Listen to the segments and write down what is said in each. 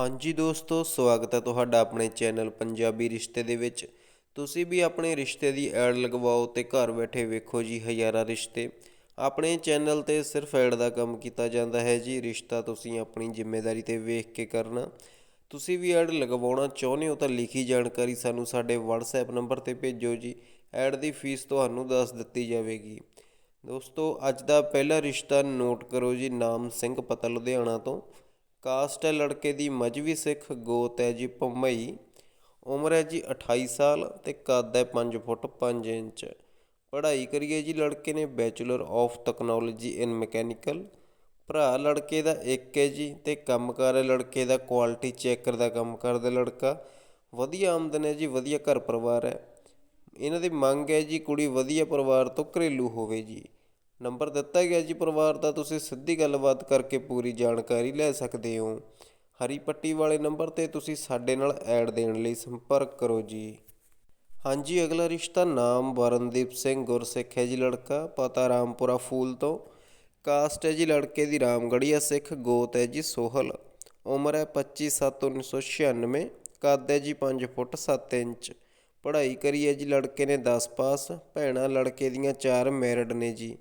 ਹਾਂਜੀ ਦੋਸਤੋ, ਸਵਾਗਤ ਹੈ ਤੁਹਾਡਾ ਆਪਣੇ ਚੈਨਲ ਪੰਜਾਬੀ ਰਿਸ਼ਤੇ ਦੇ ਵਿੱਚ। ਤੁਸੀਂ ਵੀ ਆਪਣੇ ਰਿਸ਼ਤੇ ਦੀ ਐਡ ਲਗਵਾਓ ਤੇ ਘਰ ਬੈਠੇ ਵੇਖੋ ਜੀ ਹਜ਼ਾਰਾਂ ਰਿਸ਼ਤੇ। ਆਪਣੇ ਚੈਨਲ ਤੇ ਸਿਰਫ ਐਡ ਦਾ ਕੰਮ ਕੀਤਾ ਜਾਂਦਾ ਹੈ ਜੀ, ਰਿਸ਼ਤਾ ਤੁਸੀਂ ਆਪਣੀ ਜ਼ਿੰਮੇਵਾਰੀ ਤੇ ਵੇਖ ਕੇ ਕਰਨਾ। ਤੁਸੀਂ ਵੀ ਐਡ ਲਗਵਾਉਣਾ ਚਾਹੁੰਦੇ ਹੋ ਤਾਂ ਲਿਖੀ ਜਾਣਕਾਰੀ ਸਾਨੂੰ ਸਾਡੇ WhatsApp ਨੰਬਰ ਤੇ ਭੇਜੋ ਜੀ, ਐਡ ਦੀ ਫੀਸ ਤੁਹਾਨੂੰ ਦੱਸ ਦਿੱਤੀ ਜਾਵੇਗੀ। ਦੋਸਤੋ, ਅੱਜ ਦਾ ਪਹਿਲਾ ਰਿਸ਼ਤਾ ਨੋਟ ਕਰੋ ਜੀ, ਨਾਮ ਸਿੰਘ ਪਤਾ ਲੁਧਿਆਣਾ ਤੋਂ। ਕਾਸਟ ਹੈ ਲੜਕੇ ਦੀ ਮਜਵੀ ਸਿੱਖ, ਗੋਤ ਹੈ ਜੀ ਭੰਮਈ ਉਮਰ ਹੈ ਜੀ 28 ਸਾਲ ਤੇ ਕੱਦ ਹੈ 5 ਫੁੱਟ 5 ਇੰਚ। ਪੜ੍ਹਾਈ ਕਰੀਏ ਜੀ ਲੜਕੇ ਨੇ bachelor of technology in mechanical. ਭਰਾ ਲੜਕੇ ਦਾ ਇੱਕ ਹੈ ਜੀ ਤੇ ਕੰਮਕਾਰ ਹੈ ਲੜਕੇ ਦਾ ਕੁਆਲਿਟੀ ਚੈੱਕਰ ਦਾ ਕੰਮ ਕਰਦਾ ਲੜਕਾ। ਵਧੀਆ ਆਮਦਨ ਹੈ ਜੀ, ਵਧੀਆ ਘਰ ਪਰਿਵਾਰ ਹੈ। ਇਹਨਾਂ ਦੀ ਮੰਗ ਹੈ ਜੀ ਕੁੜੀ ਵਧੀਆ ਪਰਿਵਾਰ ਤੋਂ ਘਰੇਲੂ ਹੋਵੇ ਜੀ। ਨੰਬਰ ਦਿੱਤਾ ਗਿਆ ਜੀ ਪਰਿਵਾਰ ਦਾ, ਤੁਸੀਂ ਸਿੱਧੀ ਗੱਲਬਾਤ ਕਰਕੇ ਪੂਰੀ ਜਾਣਕਾਰੀ ਲੈ ਸਕਦੇ ਹੋ। ਹਰੀ ਪੱਟੀ ਵਾਲੇ ਨੰਬਰ ਤੇ ਤੁਸੀਂ ਸਾਡੇ ਨਾਲ ਐਡ ਦੇਣ ਲਈ ਸੰਪਰਕ ਕਰੋ ਜੀ। ਹਾਂਜੀ, ਅਗਲਾ ਰਿਸ਼ਤਾ ਨਾਮ ਵਰਨਦੀਪ ਸਿੰਘ ਗੁਰਸਿੱਖ ਹੈ ਜੀ ਲੜਕਾ, ਪਤਾ ਰਾਮਪੁਰਾ ਫੂਲ ਤੋਂ। ਕਾਸਟ ਹੈ ਜੀ ਲੜਕੇ ਦੀ ਰਾਮਗੜੀਆ ਸਿੱਖ, ਗੋਤ ਹੈ ਜੀ ਸੋਹਲ। ਉਮਰ ਹੈ 25/7/1996 ਕੱਦ ਹੈ ਜੀ 5 ਫੁੱਟ 7 ਇੰਚ। ਪੜ੍ਹਾਈ ਕਰੀ ਹੈ ਜੀ ਲੜਕੇ ਨੇ 10 ਪਾਸ, ਭੈਣਾਂ ਲੜਕੇ ਦੀਆਂ 4 ਮੈਰਿਡ ਨੇ ਜੀ।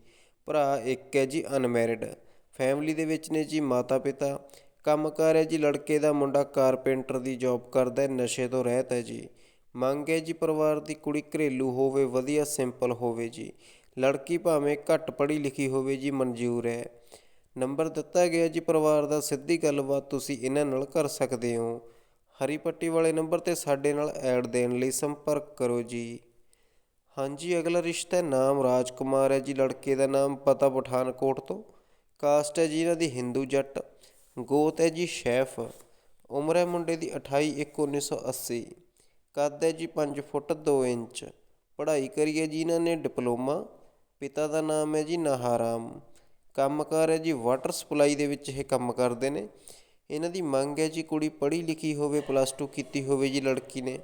ਭਰਾ ਇੱਕ ਹੈ ਜੀ ਅਨਮੈਰਿਡ। ਫੈਮਿਲੀ ਦੇ ਵਿੱਚ ਨੇ ਜੀ ਮਾਤਾ ਪਿਤਾ ਕੰਮਕਾਰ ਹੈ ਜੀ ਲੜਕੇ ਦਾ ਮੁੰਡਾ ਕਾਰਪੈਂਟਰ ਦੀ ਜੌਬ ਕਰਦਾ ਹੈ, ਨਸ਼ੇ ਤੋਂ ਰਹਿਤ ਹੈ ਜੀ। ਮੰਗ ਹੈ ਜੀ ਪਰਿਵਾਰ ਦੀ ਕੁੜੀ ਘਰੇਲੂ ਹੋਵੇ, ਵਧੀਆ, ਸਿੰਪਲ ਹੋਵੇ ਜੀ। ਲੜਕੀ ਭਾਵੇਂ ਘੱਟ ਪੜ੍ਹੀ ਲਿਖੀ ਹੋਵੇ ਜੀ, ਮਨਜ਼ੂਰ ਹੈ। ਨੰਬਰ ਦਿੱਤਾ ਗਿਆ ਜੀ ਪਰਿਵਾਰ ਦਾ, ਸਿੱਧੀ ਗੱਲਬਾਤ ਤੁਸੀਂ ਇਹਨਾਂ ਨਾਲ ਕਰ ਸਕਦੇ ਹੋ। ਹਰੀ ਪੱਟੀ ਵਾਲੇ ਨੰਬਰ ਤੇ ਸਾਡੇ ਨਾਲ ਐਡ ਦੇਣ ਲਈ ਸੰਪਰਕ ਕਰੋ ਜੀ। ਹਾਂਜੀ, ਅਗਲਾ ਰਿਸ਼ਤਾ ਹੈ ਨਾਮ ਰਾਜਕੁਮਾਰ ਹੈ ਜੀ। ਲੜਕੇ ਦਾ ਨਾਮ ਪਤਾ ਪਠਾਨਕੋਟ ਤੋਂ। ਕਾਸਟ ਹੈ ਜੀ ਇਹਨਾਂ ਦੀ ਹਿੰਦੂ ਜੱਟ। ਗੋਤ ਹੈ ਜੀ ਸ਼ੈਫ। ਉਮਰ ਹੈ ਮੁੰਡੇ ਦੀ 28 1 1980 ਕੱਦ ਹੈ ਜੀ 5 ਫੁੱਟ 2 ਇੰਚ। ਪੜ੍ਹਾਈ ਕਰੀ ਹੈ ਜੀ ਇਹਨਾਂ ਨੇ ਡਿਪਲੋਮਾ। ਪਿਤਾ ਦਾ ਨਾਮ ਹੈ ਜੀ ਨਾਹਾਰਾਮ। ਕੰਮਕਾਰ ਹੈ ਜੀ ਵਾਟਰ ਸਪਲਾਈ ਦੇ ਵਿੱਚ ਇਹ ਕੰਮ ਕਰਦੇ ਨੇ। ਇਹਨਾਂ ਦੀ ਮੰਗ ਹੈ ਜੀ ਕੁੜੀ ਪੜ੍ਹੀ ਲਿਖੀ ਹੋਵੇ, ਪਲੱਸ 2 ਕੀਤੀ ਹੋਵੇ ਜੀ ਲੜਕੀ ਨੇ।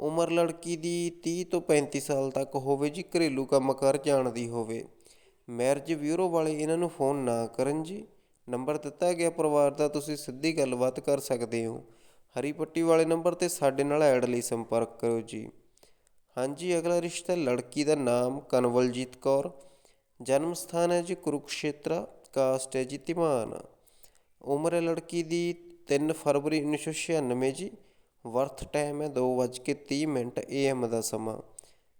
ਉਮਰ ਲੜਕੀ ਦੀ ਤੀਹ ਤੋਂ 35 ਸਾਲ ਤੱਕ ਹੋਵੇ ਜੀ, ਘਰੇਲੂ ਕੰਮ ਕੰਮਕਾਰ ਜਾਣਦੀ ਹੋਵੇ। ਮੈਰਿਜ ਬਿਊਰੋ ਵਾਲੇ ਇਹਨਾਂ ਨੂੰ ਫੋਨ ਨਾ ਕਰਨ ਜੀ। ਨੰਬਰ ਦਿੱਤਾ ਗਿਆ ਪਰਿਵਾਰ ਦਾ, ਤੁਸੀਂ ਸਿੱਧੀ ਗੱਲਬਾਤ ਕਰ ਸਕਦੇ ਹੋ। ਹਰੀ ਪੱਟੀ ਵਾਲੇ ਨੰਬਰ ਤੇ ਸਾਡੇ ਨਾਲ ਐਡ ਲਈ ਸੰਪਰਕ ਕਰੋ ਜੀ। ਹਾਂਜੀ, ਅਗਲਾ ਰਿਸ਼ਤਾ ਲੜਕੀ ਦਾ ਨਾਮ ਕਨਵਲਜੀਤ ਕੌਰ। ਜਨਮ ਸਥਾਨ ਹੈ ਜੀ ਕੁਰੂਕਸ਼ੇਤਰਾ, ਕਾਸਟ ਹੈ ਜੀ ਧੀਮਾਨ। ਉਮਰ ਹੈ ਲੜਕੀ ਦੀ 3 ਫਰਵਰੀ 1996 ਜੀ। ਵਰਥ ਟਾਈਮ ਹੈ 2:30 ਮਿੰਟ ਏ ਏਐਮ ਦਾ ਸਮਾਂ।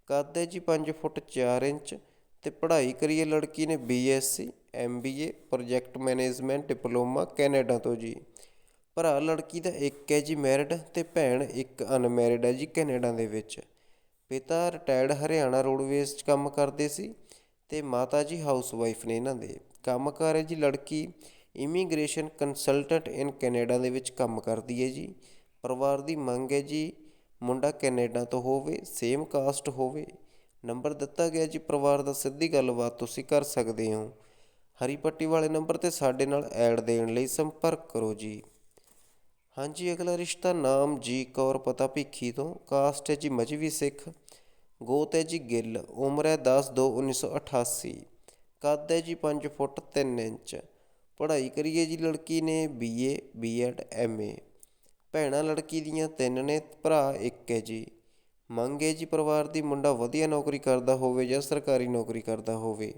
ਕੱਦ ਹੈ ਜੀ ਪੰਜ ਫੁੱਟ ਚਾਰ ਇੰਚ ਅਤੇ ਪੜ੍ਹਾਈ ਕਰੀ ਹੈ ਲੜਕੀ ਨੇ B SC M B A, project management, diploma Canada ਤੋਂ ਜੀ। ਭਰਾ ਲੜਕੀ ਦਾ ਇੱਕ ਹੈ ਜੀ ਮੈਰਿਡ ਅਤੇ ਭੈਣ ਇੱਕ ਅਨਮੈਰਿਡ ਹੈ ਜੀ ਕੈਨੇਡਾ ਦੇ ਵਿੱਚ। ਪਿਤਾ ਰਿਟਾਇਰਡ ਹਰਿਆਣਾ ਰੋਡਵੇਜ਼ 'ਚ ਕੰਮ ਕਰਦੇ ਸੀ ਅਤੇ ਮਾਤਾ ਜੀ ਹਾਊਸ ਵਾਈਫ ਨੇ ਇਹਨਾਂ ਦੇ। ਕੰਮਕਾਰ ਹੈ ਜੀ ਲੜਕੀ ਇਮੀਗ੍ਰੇਸ਼ਨ ਕੰਸਲਟੈਂਟ ਇਨ ਕੈਨੇਡਾ ਦੇ ਵਿੱਚ ਕੰਮ ਕਰਦੀ ਹੈ ਜੀ। ਪਰਿਵਾਰ ਦੀ ਮੰਗ ਹੈ ਜੀ, ਮੁੰਡਾ ਕੈਨੇਡਾ ਤੋਂ ਹੋਵੇ ਸੇਮ ਕਾਸਟ ਹੋਵੇ। ਨੰਬਰ ਦਿੱਤਾ ਗਿਆ ਜੀ ਪਰਿਵਾਰ ਦਾ, ਸਿੱਧੀ ਗੱਲਬਾਤ ਤੁਸੀਂ ਕਰ ਸਕਦੇ ਹੋ। ਹਰੀ ਪੱਟੀ ਵਾਲੇ ਨੰਬਰ ਤੇ ਸਾਡੇ ਨਾਲ ਐਡ ਦੇਣ ਲਈ ਸੰਪਰਕ ਕਰੋ ਜੀ। ਹਾਂਜੀ, ਅਗਲਾ ਰਿਸ਼ਤਾ ਨਾਮ ਜੀ ਕੌਰ ਪਤਾ ਭਿੱਖੀ ਤੋਂ। ਕਾਸਟ ਹੈ ਜੀ ਮਜਵੀ ਸਿੱਖ। ਗੋਤ ਹੈ ਜੀ ਗਿੱਲ। ਉਮਰ ਹੈ 10 2 1988 ਕੱਦ ਹੈ ਜੀ 5 ਫੁੱਟ 3 ਇੰਚ। ਪੜ੍ਹਾਈ ਕਰੀਏ ਜੀ ਲੜਕੀ ਨੇ ਬੀਏ ਬੀਐਡ ਐਮਏ ਭੈਣਾਂ ਲੜਕੀ ਦੀਆਂ ਤਿੰਨ ਨੇ, ਭਰਾ ਇੱਕ ਹੈ ਜੀ। ਮੰਗ ਹੈ ਜੀ ਪਰਿਵਾਰ ਦੀ ਮੁੰਡਾ ਵਧੀਆ ਨੌਕਰੀ ਕਰਦਾ ਹੋਵੇ ਜਾਂ ਸਰਕਾਰੀ ਨੌਕਰੀ ਕਰਦਾ ਹੋਵੇ।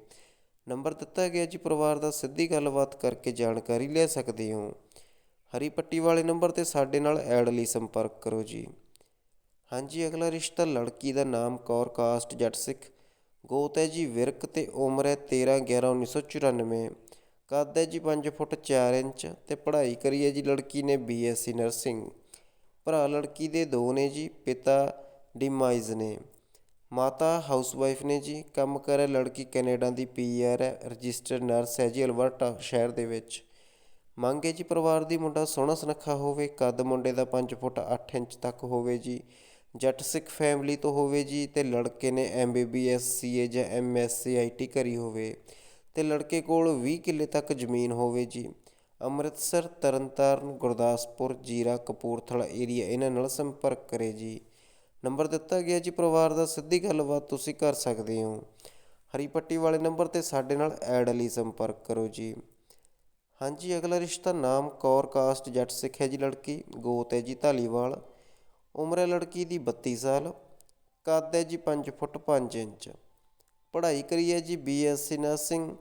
ਨੰਬਰ ਦਿੱਤਾ ਗਿਆ ਜੀ, ਪਰਿਵਾਰ ਦਾ ਸਿੱਧੀ ਗੱਲਬਾਤ ਕਰਕੇ ਜਾਣਕਾਰੀ ਲੈ ਸਕਦੇ ਹੋ। ਹਰੀ ਪੱਟੀ ਵਾਲੇ ਨੰਬਰ ਤੇ ਸਾਡੇ ਨਾਲ ਐਡ ਲਈ ਸੰਪਰਕ ਕਰੋ ਜੀ। ਹਾਂਜੀ, ਅਗਲਾ ਰਿਸ਼ਤਾ ਲੜਕੀ ਦਾ ਨਾਮ ਕੌਰ, ਕਾਸਟ, ਜੱਟ ਸਿੱਖ। ਗੋਤ ਹੈ ਜੀ ਵਿਰਕ ਤੇ ਉਮਰ ਹੈ 13 11 1994 ਕੱਦ ਹੈ ਜੀ 5 ਫੁੱਟ 4 ਇੰਚ ਅਤੇ ਪੜ੍ਹਾਈ ਕਰੀ ਹੈ ਜੀ ਲੜਕੀ ਨੇ ਬੀ ਐੱਸ ਸੀ ਨਰਸਿੰਗ ਭਰਾ ਲੜਕੀ ਦੇ ਦੋ ਨੇ ਜੀ, ਪਿਤਾ ਡਿਮਾਈਜ਼ ਨੇ। ਮਾਤਾ ਹਾਊਸਵਾਈਫ ਨੇ ਜੀ, ਕੰਮ ਕਰ ਲੜਕੀ ਕੈਨੇਡਾ ਦੀ ਪੀਆਰ ਹੈ ਰਜਿਸਟਰਡ ਨਰਸ ਹੈ ਜੀ ਅਲਬਰਟਾ ਸ਼ਹਿਰ ਦੇ ਵਿੱਚ। ਮੰਗ ਹੈ ਜੀ ਪਰਿਵਾਰ ਦੀ ਮੁੰਡਾ ਸੋਹਣਾ ਸੁਨੱਖਾ ਹੋਵੇ, ਕੱਦ ਮੁੰਡੇ ਦਾ 5 ਫੁੱਟ 8 ਇੰਚ ਤੱਕ ਹੋਵੇ ਜੀ, ਜੱਟ ਸਿੱਖ ਫੈਮਿਲੀ ਤੋਂ ਹੋਵੇ ਜੀ ਤੇ ਲੜਕੇ ਨੇ ਐਮਬੀਬੀਐਸ ਸੀਏ ਜਾਂ ਐਮਐਸਸੀ ਆਈਟੀ ਕਰੀ ਹੋਵੇ। ਤੇ ਲੜਕੇ ਕੋਲ 20 ਕਿੱਲੇ ਤੱਕ ਜ਼ਮੀਨ ਹੋਵੇ ਜੀ। ਅੰਮ੍ਰਿਤਸਰ, ਤਰਨਤਾਰਨ, ਗੁਰਦਾਸਪੁਰ, ਜੀਰਾ, ਕਪੂਰਥਲਾ ਏਰੀਆ ਇਹਨਾਂ ਨਾਲ ਸੰਪਰਕ ਕਰੇ ਜੀ। ਨੰਬਰ ਦਿੱਤਾ ਗਿਆ ਜੀ ਪਰਿਵਾਰ ਦਾ, ਸਿੱਧੀ ਗੱਲਬਾਤ ਤੁਸੀਂ ਕਰ ਸਕਦੇ ਹੋ। ਹਰੀ ਪੱਟੀ ਵਾਲੇ ਨੰਬਰ ਤੇ ਸਾਡੇ ਨਾਲ ਐਡ ਲਈ ਸੰਪਰਕ ਕਰੋ ਜੀ। ਹਾਂਜੀ, ਅਗਲਾ ਰਿਸ਼ਤਾ ਨਾਮ ਕੌਰ, ਕਾਸਟ ਜੱਟ ਸਿੱਖ ਹੈ ਜੀ ਲੜਕੀ, ਗੋਤ ਹੈ ਜੀ ਧਾਲੀਵਾਲ। ਉਮਰ ਹੈ ਲੜਕੀ ਦੀ 32 ਸਾਲ, ਕੱਦ ਹੈ ਜੀ 5 ਫੁੱਟ 5 ਇੰਚ। ਪੜ੍ਹਾਈ ਕਰੀ ਹੈ ਜੀ ਬੀਐਸਸੀ ਨਰਸਿੰਗ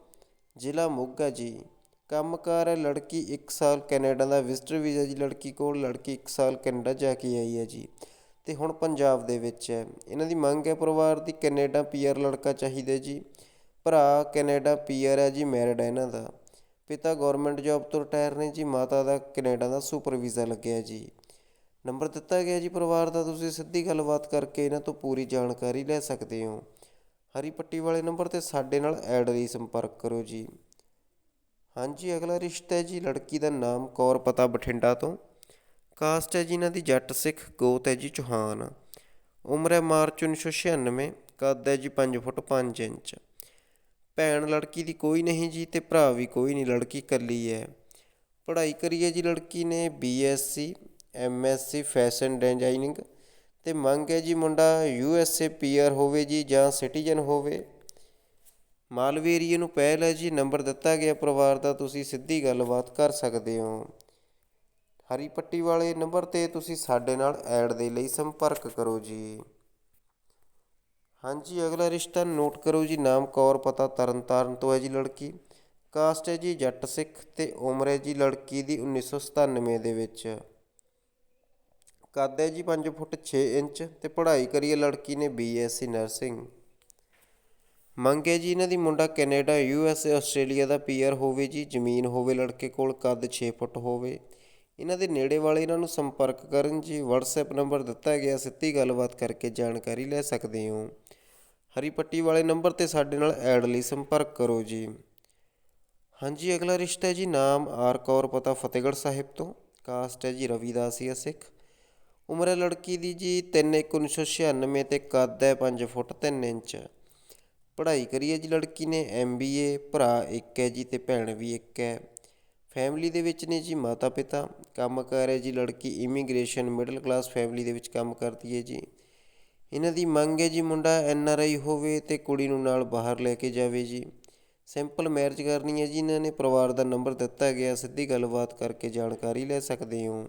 ਜ਼ਿਲ੍ਹਾ ਮੋਗਾ ਜੀ। ਕੰਮਕਾਰ ਹੈ ਲੜਕੀ ਇੱਕ ਸਾਲ ਕੈਨੇਡਾ ਦਾ, ਵਿਜ਼ਟਰ ਵੀਜ਼ਾ ਜੀ ਲੜਕੀ ਕੋਲ, ਲੜਕੀ ਇੱਕ ਸਾਲ ਕੈਨੇਡਾ ਜਾ ਕੇ ਆਈ ਹੈ ਜੀ। ਅਤੇ ਹੁਣ ਪੰਜਾਬ ਦੇ ਵਿੱਚ ਹੈ। ਇਹਨਾਂ ਦੀ ਮੰਗ ਹੈ ਪਰਿਵਾਰ ਦੀ ਕੈਨੇਡਾ ਪੀਆਰ ਲੜਕਾ ਚਾਹੀਦਾ ਜੀ। ਭਰਾ ਕੈਨੇਡਾ ਪੀਆਰ ਹੈ ਜੀ, ਮੈਰਿਡ ਹੈ ਇਹਨਾਂ ਦਾ। ਪਿਤਾ ਗੌਰਮੈਂਟ ਜੋਬ ਤੋਂ ਰਿਟਾਇਰ ਨੇ ਜੀ, ਮਾਤਾ ਦਾ ਕੈਨੇਡਾ ਦਾ ਸੁਪਰ ਵੀਜ਼ਾ ਲੱਗਿਆ ਜੀ। ਨੰਬਰ ਦਿੱਤਾ ਗਿਆ ਜੀ ਪਰਿਵਾਰ ਦਾ, ਤੁਸੀਂ ਸਿੱਧੀ ਗੱਲਬਾਤ ਕਰਕੇ ਇਹਨਾਂ ਤੋਂ ਪੂਰੀ ਜਾਣਕਾਰੀ ਲੈ ਸਕਦੇ ਹੋ। ਹਰੀ ਪੱਟੀ ਵਾਲੇ ਨੰਬਰ ਤੇ ਸਾਡੇ ਨਾਲ ਐਡ ਲਈ ਸੰਪਰਕ ਕਰੋ ਜੀ। ਹਾਂਜੀ, ਅਗਲਾ ਰਿਸ਼ਤਾ ਹੈ ਜੀ ਲੜਕੀ ਦਾ ਨਾਮ ਕੌਰ ਪਤਾ ਬਠਿੰਡਾ ਤੋਂ। ਕਾਸਟ ਹੈ ਜੀ ਇਹਨਾਂ ਦੀ ਜੱਟ ਸਿੱਖ, ਗੋਤ ਹੈ ਜੀ ਚੌਹਾਨ। ਉਮਰ ਹੈ ਮਾਰਚ 1996 ਕੱਦ ਹੈ ਜੀ 5 ਫੁੱਟ 5 ਇੰਚ। ਭੈਣ ਲੜਕੀ ਦੀ ਕੋਈ ਨਹੀਂ ਜੀ ਤੇ ਭਰਾ ਵੀ ਕੋਈ ਨਹੀਂ, ਲੜਕੀ ਇਕੱਲੀ ਹੈ। ਪੜ੍ਹਾਈ ਕਰੀ ਹੈ ਜੀ ਲੜਕੀ ਨੇ ਬੀਐਸਸੀ ਐਮਐਸਸੀ ਫੈਸ਼ਨ ਡਿਜ਼ਾਈਨਿੰਗ ਅਤੇ ਮੰਗ ਹੈ ਜੀ ਮੁੰਡਾ U S A P R ਹੋਵੇ ਜੀ ਜਾਂ ਸਿਟੀਜ਼ਨ ਹੋਵੇ। ਮਾਲਵੇ ਏਰੀਏ ਨੂੰ ਪਹਿਲ ਹੈ ਜੀ, ਨੰਬਰ ਦਿੱਤਾ ਗਿਆ ਪਰਿਵਾਰ ਦਾ, ਤੁਸੀਂ ਸਿੱਧੀ ਗੱਲਬਾਤ ਕਰ ਸਕਦੇ ਹੋ। ਹਰੀ ਪੱਟੀ ਵਾਲੇ ਨੰਬਰ ਤੇ ਤੁਸੀਂ ਸਾਡੇ ਨਾਲ ਐਡ ਦੇ ਲਈ ਸੰਪਰਕ ਕਰੋ ਜੀ। ਹਾਂਜੀ, ਅਗਲਾ ਰਿਸ਼ਤਾ ਨੋਟ ਕਰੋ ਜੀ, ਨਾਮ ਕੌਰ, ਪਤਾ ਤਰਨਤਾਰਨ ਤੋਂ ਹੈ ਜੀ ਲੜਕੀ। ਕਾਸਟ ਹੈ ਜੀ ਜੱਟ ਸਿੱਖ ਤੇ ਉਮਰ ਹੈ ਜੀ ਲੜਕੀ ਦੀ 1997 ਦੇ ਵਿੱਚ। ਕੱਦ ਹੈ ਜੀ 5 ਫੁੱਟ 6 ਇੰਚ ਤੇ ਪੜ੍ਹਾਈ ਕਰੀ ਹੈ ਲੜਕੀ ਨੇ ਬੀਐਸਸੀ ਨਰਸਿੰਗ। ਮੰਗ ਹੈ ਜੀ ਇਹਨਾਂ ਦੀ ਮੁੰਡਾ ਕੈਨੇਡਾ ਯੂਐਸਏ ਆਸਟ੍ਰੇਲੀਆ ਦਾ ਪੀਆਰ ਹੋਵੇ ਜੀ, ਜ਼ਮੀਨ ਹੋਵੇ ਲੜਕੇ ਕੋਲ, ਕੱਦ 6 ਫੁੱਟ ਹੋਵੇ। ਇਹਨਾਂ ਦੇ ਨੇੜੇ ਵਾਲੇ ਇਹਨਾਂ ਨੂੰ ਸੰਪਰਕ ਕਰਨ ਜੀ, WhatsApp ਨੰਬਰ ਦਿੱਤਾ ਗਿਆ, ਸਿੱਧੀ ਗੱਲਬਾਤ ਕਰਕੇ ਜਾਣਕਾਰੀ ਲੈ ਸਕਦੇ ਹੋ। ਹਰੀ ਪੱਟੀ ਵਾਲੇ ਨੰਬਰ ਤੇ ਸਾਡੇ ਨਾਲ ਐਡ ਲਈ ਸੰਪਰਕ ਕਰੋ ਜੀ। ਹਾਂਜੀ, ਅਗਲਾ ਰਿਸ਼ਤਾ ਹੈ ਜੀ, ਨਾਮ ਆਰ ਕੌਰ, ਪਤਾ ਫਤਿਹਗੜ੍ਹ ਸਾਹਿਬ ਤੋਂ। ਕਾਸਟ ਹੈ ਜੀ ਰਵੀਦਾਸੀਆ ਸਿੱਖ। ਉਮਰ ਹੈ ਲੜਕੀ ਦੀ ਜੀ 3/1996 ਤੇ ਕੱਦ ਹੈ 5 ਫੁੱਟ 3 ਇੰਚ। ਪੜ੍ਹਾਈ ਕਰੀ ਹੈ ਜੀ ਲੜਕੀ ਨੇ ਐਮਬੀਏ ਭਰਾ ਇੱਕ ਹੈ ਜੀ ਤੇ ਭੈਣ ਵੀ ਇੱਕ ਹੈ। ਫੈਮਿਲੀ ਦੇ ਵਿੱਚ ਨੇ ਜੀ ਮਾਤਾ ਪਿਤਾ। ਕੰਮ ਕਰ ਹੈ ਜੀ ਲੜਕੀ ਇਮੀਗ੍ਰੇਸ਼ਨ ਮਿਡਲ ਕਲਾਸ ਫੈਮਿਲੀ ਦੇ ਵਿੱਚ ਕੰਮ ਕਰਦੀ ਹੈ ਜੀ। ਇਹਨਾਂ ਦੀ ਮੰਗ ਹੈ ਜੀ ਮੁੰਡਾ ਐਨ ਆਰ ਆਈ ਹੋਵੇ ਤੇ ਕੁੜੀ ਨੂੰ ਨਾਲ ਬਾਹਰ ਲੈ ਕੇ ਜਾਵੇ ਜੀ। ਸਿੰਪਲ ਮੈਰਿਜ ਕਰਨੀ ਹੈ ਜੀ ਇਹਨਾਂ ਨੇ, ਪਰਿਵਾਰ ਦਾ ਨੰਬਰ ਦਿੱਤਾ ਗਿਆ, ਸਿੱਧੀ ਗੱਲਬਾਤ ਕਰਕੇ ਜਾਣਕਾਰੀ ਲੈ ਸਕਦੇ ਹੋ।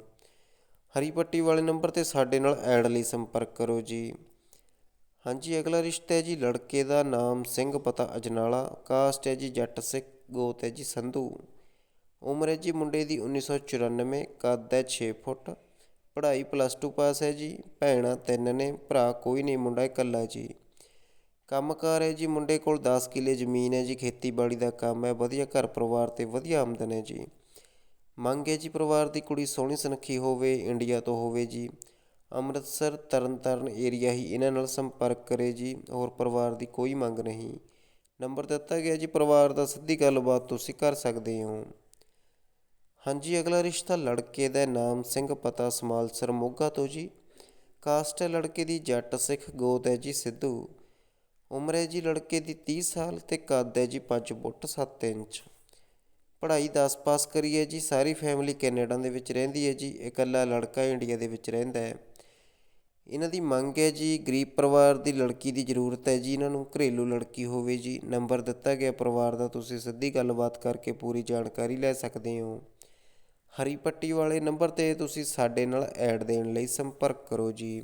ਹਰੀ ਪੱਟੀ ਵਾਲੇ ਨੰਬਰ ਤੇ ਸਾਡੇ ਨਾਲ ਐਡ ਲਈ ਸੰਪਰਕ ਕਰੋ ਜੀ। ਹਾਂਜੀ, ਅਗਲਾ ਰਿਸ਼ਤਾ ਹੈ ਜੀ ਲੜਕੇ ਦਾ ਨਾਮ ਸਿੰਘ, ਪਤਾ ਅਜਨਾਲਾ, ਕਾਸਟ ਹੈ ਜੀ ਜੱਟ ਸਿੱਖ, ਗੋਤ ਹੈ ਜੀ ਸੰਧੂ। ਉਮਰ ਹੈ ਜੀ ਮੁੰਡੇ ਦੀ 1994 ਕੱਦ ਹੈ 6 ਫੁੱਟ, ਪੜ੍ਹਾਈ ਪਲੱਸ 2 ਪਾਸ ਹੈ ਜੀ, ਭੈਣਾਂ ਤਿੰਨ ਨੇ, ਭਰਾ ਕੋਈ ਨਹੀਂ, ਮੁੰਡਾ ਇਕੱਲਾ ਜੀ। ਕੰਮਕਾਰ ਹੈ ਜੀ ਮੁੰਡੇ ਕੋਲ 10 ਕਿੱਲੇ ਜ਼ਮੀਨ ਹੈ ਜੀ, ਖੇਤੀਬਾੜੀ ਦਾ ਕੰਮ ਹੈ, ਵਧੀਆ ਘਰ ਪਰਿਵਾਰ ਤੇ ਵਧੀਆ ਆਮਦਨ ਹੈ ਜੀ। ਮੰਗ ਹੈ ਜੀ ਪਰਿਵਾਰ ਦੀ ਕੁੜੀ ਸੋਹਣੀ ਸੁਨੱਖੀ ਹੋਵੇ, ਇੰਡੀਆ ਤੋਂ ਹੋਵੇ ਜੀ। ਅੰਮ੍ਰਿਤਸਰ ਤਰਨ ਤਾਰਨ ਏਰੀਆ ਹੀ ਇਹਨਾਂ ਨਾਲ ਸੰਪਰਕ ਕਰੇ ਜੀ, ਹੋਰ ਪਰਿਵਾਰ ਦੀ ਕੋਈ ਮੰਗ ਨਹੀਂ। ਨੰਬਰ ਦਿੱਤਾ ਗਿਆ ਜੀ, ਪਰਿਵਾਰ ਦਾ ਸਿੱਧੀ ਗੱਲਬਾਤ ਤੁਸੀਂ ਕਰ ਸਕਦੇ ਹੋ। ਹਾਂਜੀ, ਅਗਲਾ ਰਿਸ਼ਤਾ ਲੜਕੇ ਦਾ ਨਾਮ ਸਿੰਘ, ਪਤਾ ਸਮਾਲਸਰ ਮੋਗਾ ਤੋਂ ਜੀ। ਕਾਸਟ ਹੈ ਲੜਕੇ ਦੀ ਜੱਟ ਸਿੱਖ ਗੋਤ ਹੈ ਜੀ ਸਿੱਧੂ। ਉਮਰ ਹੈ ਜੀ ਲੜਕੇ ਦੀ 30 ਸਾਲ ਤੇ ਕੱਦ ਹੈ ਜੀ 5 ਫੁੱਟ 7 ਇੰਚ। ਪੜ੍ਹਾਈ 10 ਪਾਸ ਕਰੀਏ ਜੀ, ਸਾਰੀ ਫੈਮਿਲੀ ਕੈਨੇਡਾ ਦੇ ਵਿੱਚ ਰਹਿੰਦੀ ਹੈ ਜੀ, ਇਕੱਲਾ ਲੜਕਾ ਇੰਡੀਆ ਦੇ ਵਿੱਚ ਰਹਿੰਦਾ ਹੈ। ਇਹਨਾਂ ਦੀ ਮੰਗ ਹੈ ਜੀ, ਗਰੀਬ ਪਰਿਵਾਰ ਦੀ ਲੜਕੀ ਦੀ ਜ਼ਰੂਰਤ ਹੈ ਜੀ, ਇਹਨਾਂ ਨੂੰ ਘਰੇਲੂ ਲੜਕੀ ਹੋਵੇ ਜੀ। ਨੰਬਰ ਦਿੱਤਾ ਗਿਆ ਪਰਿਵਾਰ ਦਾ, ਤੁਸੀਂ ਸਿੱਧੀ ਗੱਲਬਾਤ ਕਰਕੇ ਪੂਰੀ ਜਾਣਕਾਰੀ ਲੈ ਸਕਦੇ ਹੋ। ਹਰੀ ਪੱਟੀ ਵਾਲੇ ਨੰਬਰ ਤੇ ਤੁਸੀਂ ਸਾਡੇ ਨਾਲ ਐਡ ਦੇਣ ਲਈ ਸੰਪਰਕ ਕਰੋ ਜੀ।